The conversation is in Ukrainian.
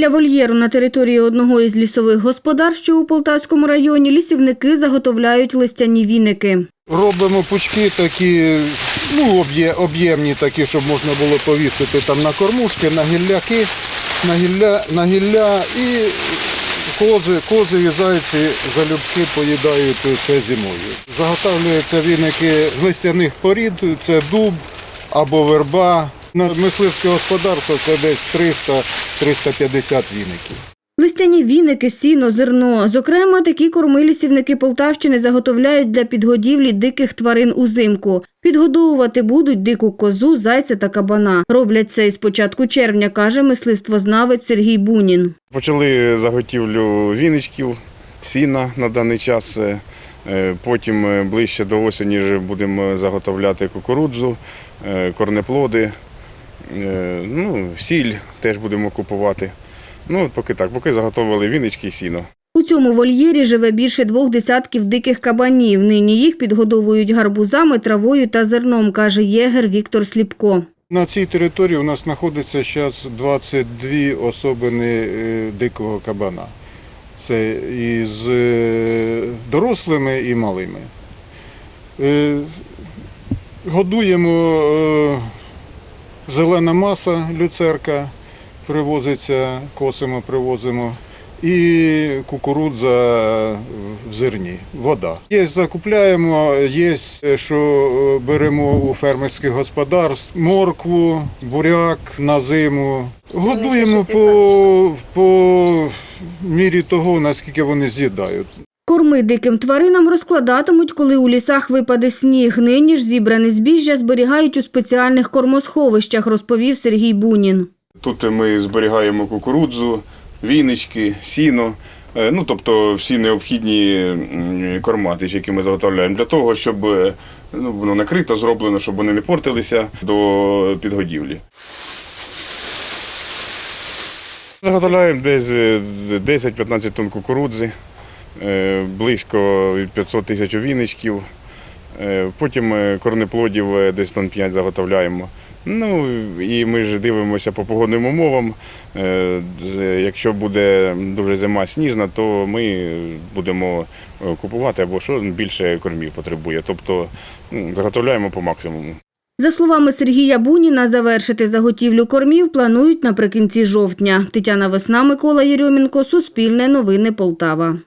Біля вольєру на території одного із лісових господарств, що у Полтавському районі, лісівники заготовляють листяні віники. Робимо пучки такі, ну, об'ємні такі, щоб можна було повісити там на кормушки, на гілляки, на гілля, на гілля і кози, кози і зайці залюбки поїдають це зимою. Заготовлюються віники з листяних порід, це дуб або верба. На мисливське господарство це десь 300-350 віників. Листяні віники, сіно, зерно. Зокрема, такі корми лісівники Полтавщини заготовляють для підгодівлі диких тварин узимку. Підгодовувати будуть дику козу, зайця та кабана. Роблять це із початку червня, каже мисливствознавець Сергій Бунін. Почали заготівлю віничків, сіна на даний час. Е, е, Потім е, ближче до осені будемо заготовляти кукурудзу, корнеплоди, ну, сіль теж будемо купувати. Ну, поки так, поки заготовили вінички і сіно. У цьому вольєрі живе більше двох десятків диких кабанів. Нині їх підгодовують гарбузами, травою та зерном, каже єгер Віктор Сліпко. На цій території у нас знаходиться зараз 22 особини е, дикого кабана. Це і з е, дорослими, і малими. Е, Годуємо е, зелена маса, люцерка, привозиться, косимо, привозимо. І кукурудза в зерні, вода. Є закупляємо, є, що е, беремо у фермерських господарств, моркву, буряк на зиму. Годуємо по, по мірі того, наскільки вони з'їдають. Корми диким тваринам розкладатимуть, коли у лісах випаде сніг. Нині ж зібране збіжжя зберігають у спеціальних кормосховищах, розповів Сергій Бунін. Тут ми зберігаємо кукурудзу, вінички, сіно. е, Ну, тобто всі необхідні м, корма, які ми заготовляємо, для того, щоб е, ну, воно накрито, зроблено, щоб вони не портилися до підгодівлі. Заготовляємо десь е, 10-15 тонн кукурудзи, е, близько 500 тисяч віничків. Е, Потім е, корнеплодів е, десь тонн 5 заготовляємо. Ну і ми ж дивимося по погодним умовам. Е, Якщо буде дуже зима сніжна, то ми будемо е, купувати або що більше кормів потребує. Тобто ну, заготовляємо по максимуму. За словами Сергія Буніна, завершити заготівлю кормів планують наприкінці жовтня. Тетяна Весна, Микола Єрьомінко, Суспільне новини Полтава.